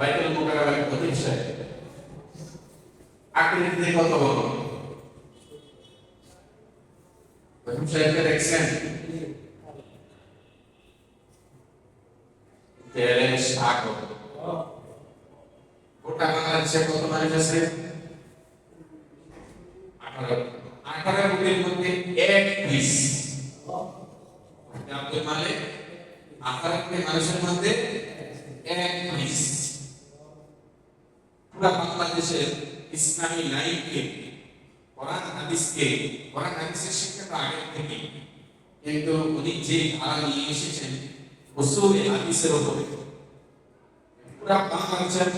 বাইতুল মুকাররমের প্রতিষ্ঠা আকৃতিতে কত বড় হুজুর সাহেবকে দেখছেন? কত মানুষ আছে? আঠারো। আঠারো কোটির মধ্যে এক পিস। আব্দুল আঠারো মানুষের মধ্যে এক পিস। বাংলাদেশের ইসলামী লাইফকে কোরআন হাদিসকে, কোরআন হাদিসের শিক্ষা তো আগে থেকে। কিন্তু উনি যে ধারা নিয়ে এসেছেন, উসুল হাদিসের উপরে। পুরা বাংলাদেশের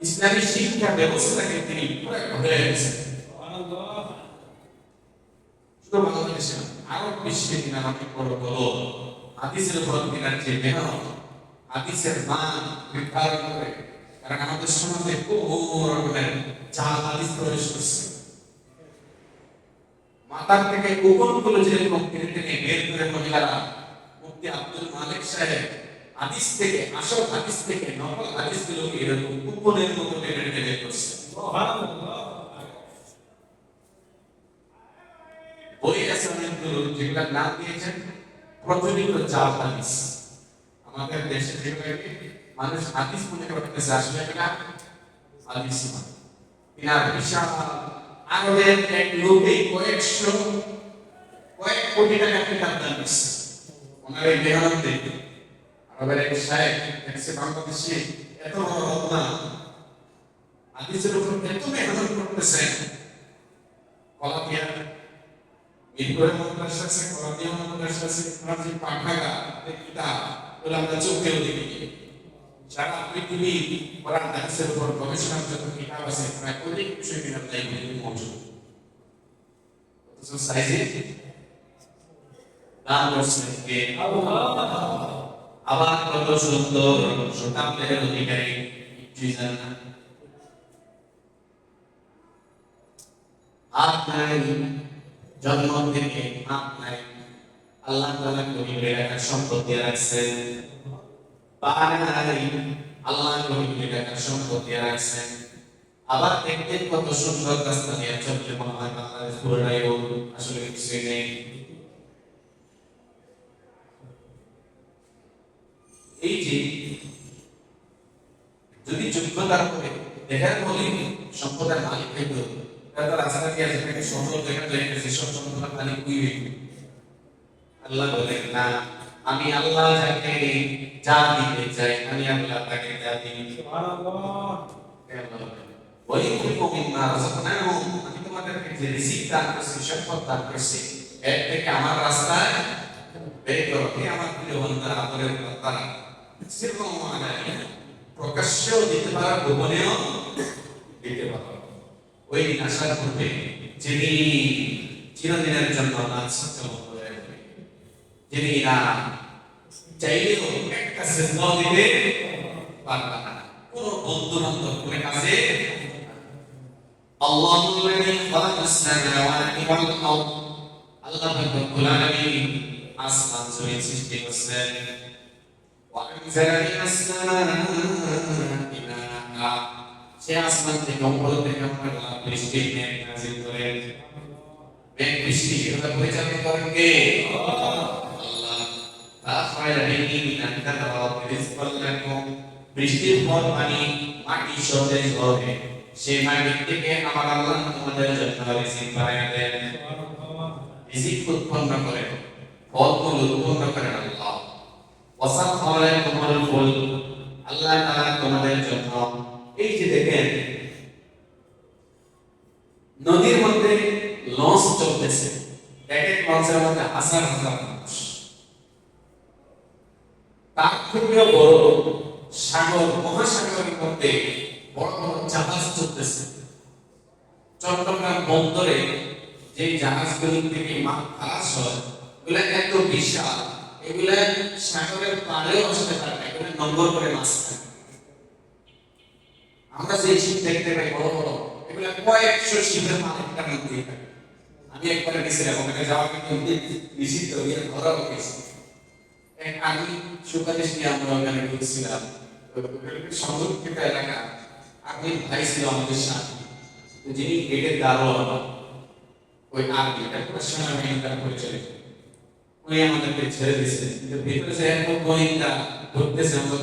ইসলামী শিক্ষা ব্যবস্থাকে তিনি পুরা ঘুরে গেছেন শুধু বাংলাদেশে বড় হাদিসের উপর যে মেহনত, হাদিসের মান নির্ধারণ করে কারণ আমাদের সমাজে বহু রকমের জাল প্রবেশ করছে। মাতার থেকে গোপন গোপনগুলো যেরকম টেনে টেনে বের করে মহিলারা মুফতি আব্দুল মালিক সাহেব থেকে, আসল থেকে, নকল হাদিসগুলোকে এরকম গোপনের মতো টেনে টেনে বের করছে। বই যেগুলোর নাম দিয়েছেন, প্রচলিত জাল হাদিস। আমাদের দেশে মানুষ হাদিস মনে করতেছে, আসলে এটা হাদিস নয় তিনার বিশাল আরবের এক লোকে কয়েকশো, কয়েক কোটি টাকা কিতাব দান দিচ্ছে ওনার এই মেহনত আরবের এক সাহেব দেখছে, বাংলাদেশে এত বড় রত্না, হাদিসের উপর এত মেহনত করতেছেন কলাতিয়া মিরপুরে মাদ্রাসা আছে কলাতিয়া মাদ্রাসা আছে ফরাজি পাঠাগা কিতাব, ওগুলো আমরা চোখেও দেখি সারা পৃথিবী কোরআন হাদিসের উপর গবেষণার যত কিতাব আছে, প্রায় অনেক বিষয় কিতাব লাইব্রেরিতে মজুদ সাইজে আবার কত সুন্দর জন্ম থেকে হাত আল্লাহ তাআলা করিবে সম্পদ দিয়ে রাখছেন। এই যে যদি যোগ্যতার করে দেখার বলি, সম্পদের মালিক হইতো তাহলে রাস্তা দিয়ে যেখানে সুন্দর দেখা যায় যে সম্পদের মালিক আল্লাহ বলেন, না আমি আল্লাহ যাকে যা দিতে চাই, আমি আল্লাহ তাকে যা দিই। আমি তোমাদেরকে যে রিজিক দান থেকে আমার রাস্তায় বের করো। আমার প্রিয় প্রকাশ্যেও দিতে পারো, গোপনেও দিতে পারো। ওই দিন আসার যিনি চিরদিনের জন্য যাবে যিনি না চাইলেও একটা সেজদাও দিতে পারবে না কোনো বন্ধু বান্ধব করে কাছে الله الذي خلق السماوات والأرض আল্লাহ রব্বুল আলামিন আসমান জমিন সৃষ্টি করেছেন وأنزل من السماء ماء সে আসমান থেকে উপর থেকে আল্লাহ বৃষ্টি মেঘ নাযিল করেন মেঘ বৃষ্টি এটা পরিচালনা করেন কে আল্লাহ বৃষ্টির ফল পানি মাটি সতেজ হবে সেই মাটি থেকে আমার আল্লাহ তোমাদের জন্য রিজিক বানায় দেন রিজিক উৎপন্ন করেন ফলমূল উৎপন্ন করেন আল্লাহ ওয়াসাখখারা লাকুমুল ফুল আল্লাহ তাআলা তোমাদের জন্য এই যে দেখেন নদীর মধ্যে লঞ্চ চলতেছে। এক এক লঞ্চের মধ্যে হাজার হাজার তার বড় সাগর মহাসাগরের মধ্যে বড় বড় জাহাজ চলতেছে। চট্টগ্রাম বন্দরে যে জাহাজগুলো থেকে মাল খালাস হয় এত বিশাল, এগুলা সাগরের পাড়েও আসতে পারে এগুলো নম্বর করে মাছ খায়। আমরা যে শিপ দেখতে পাই, বড় বড়, এগুলা কয়েকশো শিপের মাল একটার মধ্যেই থাকে। আমি একবার গেছিলাম, ওখানে যাওয়া কিন্তু নিষিদ্ধ গিয়ে গেছি আমি সুপারিশ নিয়ে আমরা ওখানে ঢুকছিলাম সংরক্ষিত এলাকা। আপনি ভাই ছিল আমাদের সাথে। যিনি গেটের দারোয়ান, ওই আর্মি এটা পুরো সেনাবাহিনী তার উনি আমাদেরকে ছেড়ে দিয়েছেন। কিন্তু ভিতরে সে এত গোয়েন্দা ধরতেছে আমরা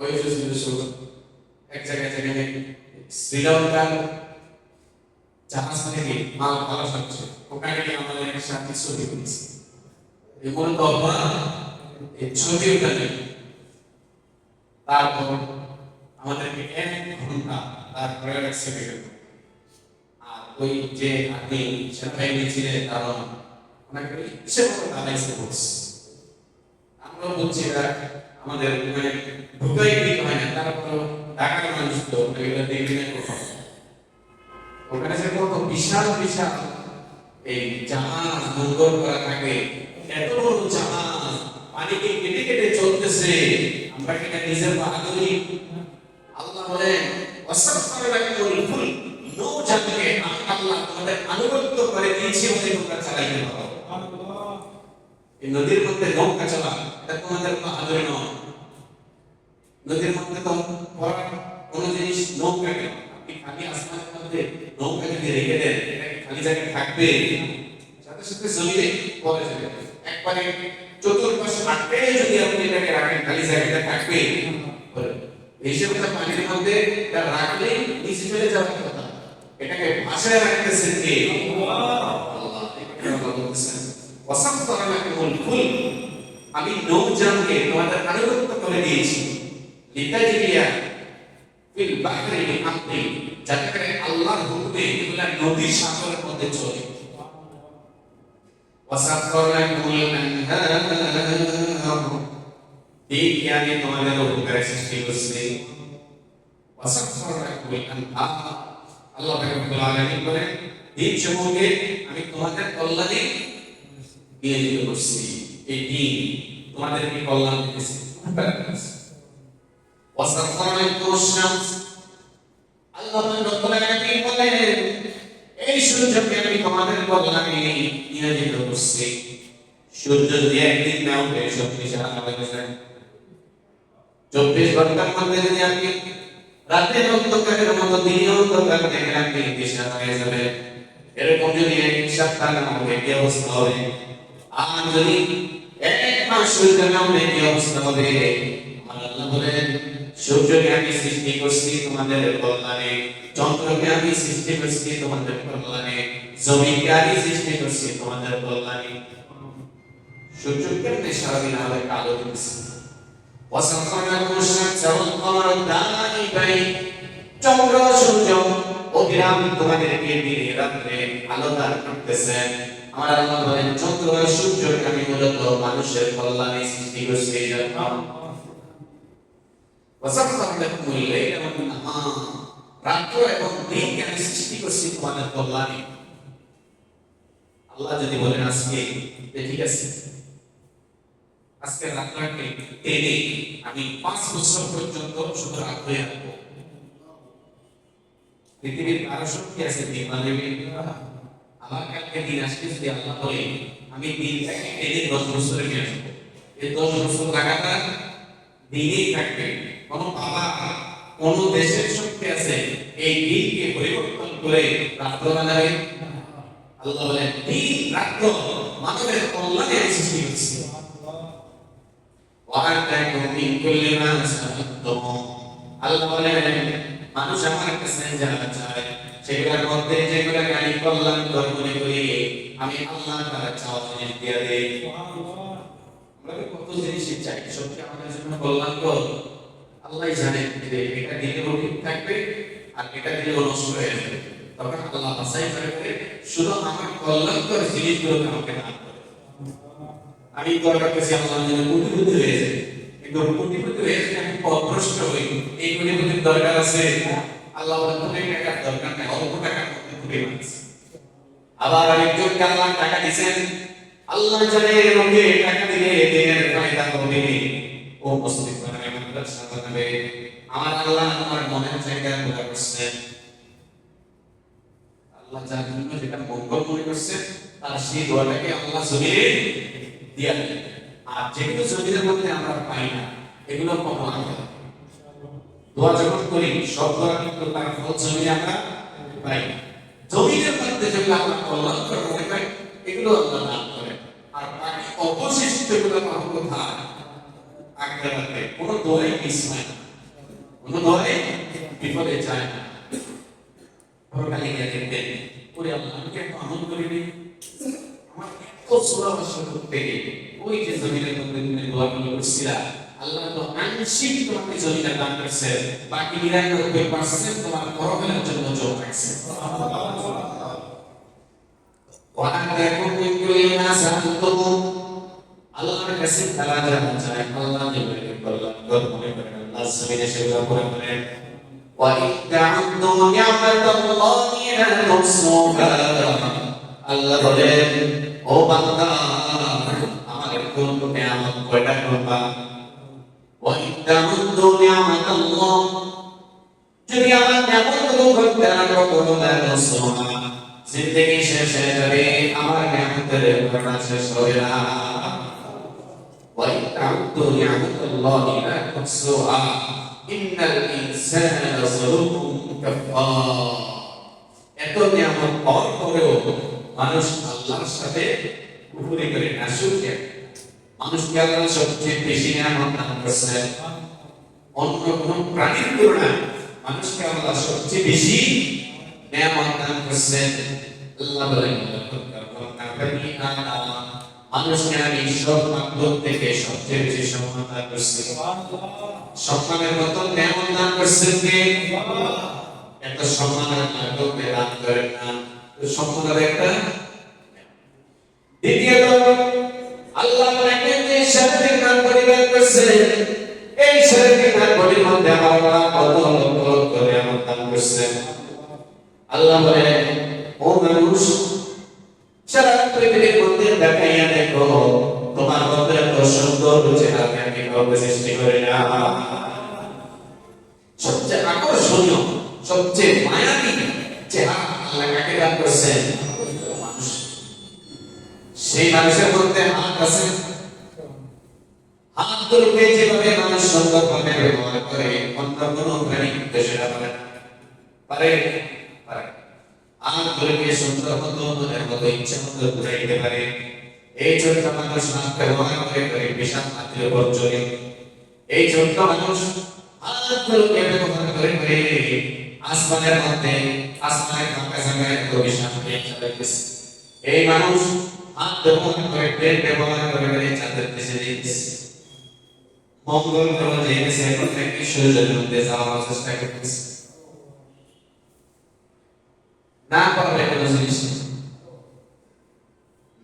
ওই এক জায়গায় শ্রীলঙ্কার জাহাজ থেকে মাল খালাস হচ্ছে, ওখানে আমাদের একটা শান্তি ছবি তুলছে। এগুলো তো অপরাধ এই ছবি ওখানে তারপর আমাদেরকে এক ঘণ্টা তারপরে রাখছে গেল। আর ওই যে আপনি সেনাবাহিনী কারণ ওনাকে ইচ্ছে মতো বলছে আমরা বলছি আমাদের মানে ঢুকাই দিতে হয় না তারপর ঢাকার মানুষ তো এগুলো ওখানে যে কত বিশাল বিশাল এই জাহাজ নোঙ্গর করা থাকে এত বড় জাহাজ পানিকে কেটে কেটে চলতেছে। আমরা কি এটা নিজের বাহাদুরি আল্লাহ বলেন অসফর ফুল নৌ জাতিকে আমি আল্লাহ তোমাদের আনুগত্য করে দিয়েছি বলে তোমরা চালাইতে পারো। এই নদীর মধ্যে নৌকা চলা, এটা তোমাদের বাহাদুরি নয়। নদীর মধ্যে তো কোনো জিনিস নৌকা কেন? আপনি খালি আসমানের মধ্যে নৌকা যদি রেখে দেন খালি জায়গায় থাকবে? সাথে সাথে জমিনে পড়ে যাবে। একবারে চতুর্পাশে আটকে যদি আপনি এটাকে রাখেন, খালি জায়গাটা থাকবে। হিসেবে তো পানির মধ্যে এটা রাখলে নিচে চলে যাওয়ার কথা। এটাকে ভাষায় রাখতেছেন কে? ফুল আমি নৌযানকে তোমাদের আনুগত্য করে দিয়েছি। লিতাজরিয়া ফিল যাতে করে নদী সাগরের মধ্যে চলে। দিক আমি তোমাদের উপকারে সৃষ্টি করছি আল্লাহ রাব্বুল আলামিন বলেন আমি তোমাদের কল্যাণে করছি এই দিন তোমাদেরকে কল্যাণ দিতেছে ওয়াসাফারা শামস আল্লাহ সূর্যকে আমি তোমাদের কল্যাণে নিয়োজিত করছি সূর্য যদি একদিন না উঠে, সত্যি সারা হয়ে চব্বিশ ঘণ্টার মধ্যে যদি আপনি রাতের অন্ধকারের মতো দিনের অন্ধকার দেখেন আপনি দিশা হয়ে যাবে। এরকম যদি এক সপ্তাহ না হবে কি অবস্থা হবে, আর যদি এক মাস সূর্য না উঠে কি অবস্থা হবে। আল্লাহ বলেন সূর্যকে আমি সৃষ্টি করছি তোমাদের কল্যাণে চন্দ্রকে আমি সৃষ্টি করছি তোমাদের কল্যাণে জমিকে আমি সৃষ্টি করছি তোমাদের কল্যাণে সূর্য কেমনে সারাদিন আমাদের কালো দিচ্ছে وسخر لكم الشمس والقمر دائبين চন্দ্র সূর্য অবিরাম তোমাদেরকে দিনে রাত্রে আলো দান করতেছেন আমার আল্লাহ বলেন চন্দ্র আর সূর্যকে আমি মূলত মানুষের কল্যাণে সৃষ্টি করছি রাত্র এবং দিনকে আমি সৃষ্টি করছি তোমাদের কল্যাণে আল্লাহ যদি বলেন আজকে ঠিক আছে আজকে রাত্রাকে টেনে আমি পাঁচ বছর পর্যন্ত শুধু রাত হয়ে রাখব পৃথিবীর কারও শক্তি আছে দিন মানবে আমার কালকে দিন আসবে যদি আল্লাহ বলে আমি দিনটাকে টেনে দশ বছরে নিয়ে আসব এই দশ বছর লাগাতার দিনেই থাকবে কোন বাবা কোন দেশের শক্তি আছে এই দিনকে পরিবর্তন করে রাত্র বানাবে আল্লাহ বলেন দিন রাত্র মানবের কল্যাণে আমি সৃষ্টি করছি وآتاكم من كل ما سألتم আল্লাহ বলেন মানুষ আমার কাছে যা চায় সেগুলোর মধ্যে যেগুলো আমি কল্যাণ মনে করি আমি আল্লাহ তারা চাওয়া জিনিস দিয়ে দেই আমরা কত জিনিস চাই সত্যি আমাদের জন্য কল্যাণ আল্লাহ জানেন যে এটা দিলেও ঠিক থাকবে আর এটা দিলেও নষ্ট হয়ে যাবে। তখন আল্লাহ বাসাই করে শুধু আমার কল্যাণকর জিনিসগুলো আমাকে দান আমি দরকার কাছে আল্লাহ যেন কোটিপতি হয়ে যায় কিন্তু কোটিপতি হয়ে যায়, আমি পথভ্রষ্ট হই। এই কোটিপতির দরকার আছে। আল্লাহ কোটি টাকার দরকার নেই, অল্প টাকার মধ্যে কোটি মানুষ আবার আরেকজনকে আল্লাহ টাকা দিয়েছেন, আল্লাহ জানে লোকে টাকা দিলে এদের ফায়দা হবে ও মুসলিম আমার আল্লাহ আমার মনের জায়গা পুরা করছেন আল্লাহ যার জন্য যেটা মঙ্গল মনে করছে, তার সেই দোয়াটাকে আল্লাহ জমিয়ে দিয়া আর যেগুলো জমিনের মধ্যে আমরা পাই না, এগুলো কখনো আমরা দোয়া যখন করি, সব দোয়া কিন্তু তার ফল জমি আমরা পাই জমিনের মধ্যে যেগুলো আমরা কল্যাণ করে মনে পাই এগুলো আল্লাহ দান করে। আর বাকি অবশিষ্ট যেগুলো পাবো কোথায় আখেরাতে কোনো দোয়াই মিস হয় না কোনো দোয়াই বিফলে যায় না পরকালে গিয়ে দেখবেন ওরে আল্লাহ আমি একটু আমল করিনি আমার এত সোলা বছর করতে ওই যে জমিনের মধ্যে তুমি দোয়া গুলো করছিলা আল্লাহ তো আংশিক তোমাকে জমিটা দান করছে বাকি নিরানব্বই পার্সেন্ট তোমার পরকালের জন্য যোগ রাখছে وأنكم من كل ما سألتم আল্লাহর কাছে তারা জানা চায় আল্লাহ নিবেন কল্যাণ কর মনে করেন আল্লাহ জমিনে সেবা করে করেন وإن تعدوا نعمة الله لا تحصوها আল্লাহ বলেন ও বান্দা আমার কোন নিয়ামত কয়টা করবা وإن تعدوا نعمة الله যদি আমার নিয়ামতগুলো করতে না করো না তহসুহা জিন্দগি শেষ হয়ে যাবে আমার নিয়ামতের গণনা শেষ হবে না وإن تعدوا نعمة الله لا تحصوها إن الإنسان لظلوم كفار এত নিয়ামত পাওয়ার পরেও মানুষ আল্লাহর সাথে কুফরি করে না শুকরিয়া মানুষকে আল্লাহ সবচেয়ে বেশি নিয়ামত দান করেছেন অন্য কোন প্রাণীর তুলনায় মানুষকে আল্লাহ সবচেয়ে বেশি নিয়ামত দান করেছেন আল্লাহ বলেন মানুষকে আমি সব থেকে সম্মান দান করছি সম্মানের মত নিয়ামত দান করছেন কে এত সম্মানের মাধ্যমে দান করেন না সম্মানের একটা দ্বিতীয়ত আল্লাহ শারীরিক দান পরিবার করছে এই মধ্যে আল্লাহ কত নিয়ামত দান করছে আল্লাহ বলে ও মানুষ সারা পৃথিবীর দেখাইয়া দেখো তোমার মধ্যে এত সুন্দর চেহারা আমি কাউকে সৃষ্টি করি না। সবচেয়ে আকর্ষণীয়, সবচেয়ে মায়াবী চেহারা কাকে দান করছেন? সেই মানুষের মধ্যে হাত আছে। হাত দুটোকে যেভাবে মানুষ সুন্দরভাবে ব্যবহার করে, অন্য কোনো প্রাণী কিন্তু সেটা পারে পারে? পারে। হাত দুটোকে সুন্দর মতো, মনের মতো ইচ্ছা মতো ঘুরাইতে পারে। এই জন্য মানুষ হাত ব্যবহার করে হাতের উপর চলে এই জন্য মানুষ হাতগুলোকে ব্যবহার করে করে আসমানের মধ্যে, আসমানের এই মানুষ করে প্লেন ব্যবহার করে করে চাঁদের দেশে মঙ্গল গ্রহ সূর্যের মধ্যে যাওয়ার চেষ্টা করতেছে। না পারবে কোনো জিনিস।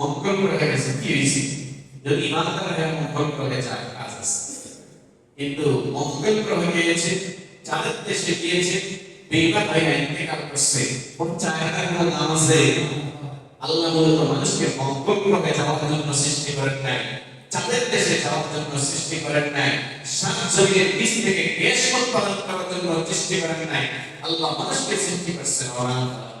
মঙ্গল গ্রহে গেছে কি হয়েছে? যদি ইমানদার হয়ে মঙ্গল গ্রহে যায়, কাজ আছে। কিন্তু মঙ্গল গ্রহে গিয়েছে চাঁদের দেশে গিয়েছে, বেইমান ভাই ইন্তেকাল করছে? ওর চায়নার কোনো নাম আছে? আল্লাহ মূলত মানুষকে মঙ্গল গ্রহে যাওয়ার জন্য সৃষ্টি করেন নাই। চাঁদের দেশে যাওয়ার জন্য সৃষ্টি করেন নাই সাত বীজ থেকে গ্যাস উৎপাদন করার জন্য সৃষ্টি করেন নাই। আল্লাহ মানুষকে সৃষ্টি করছেন ওরা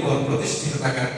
উপর প্রতিষ্ঠিত থাকার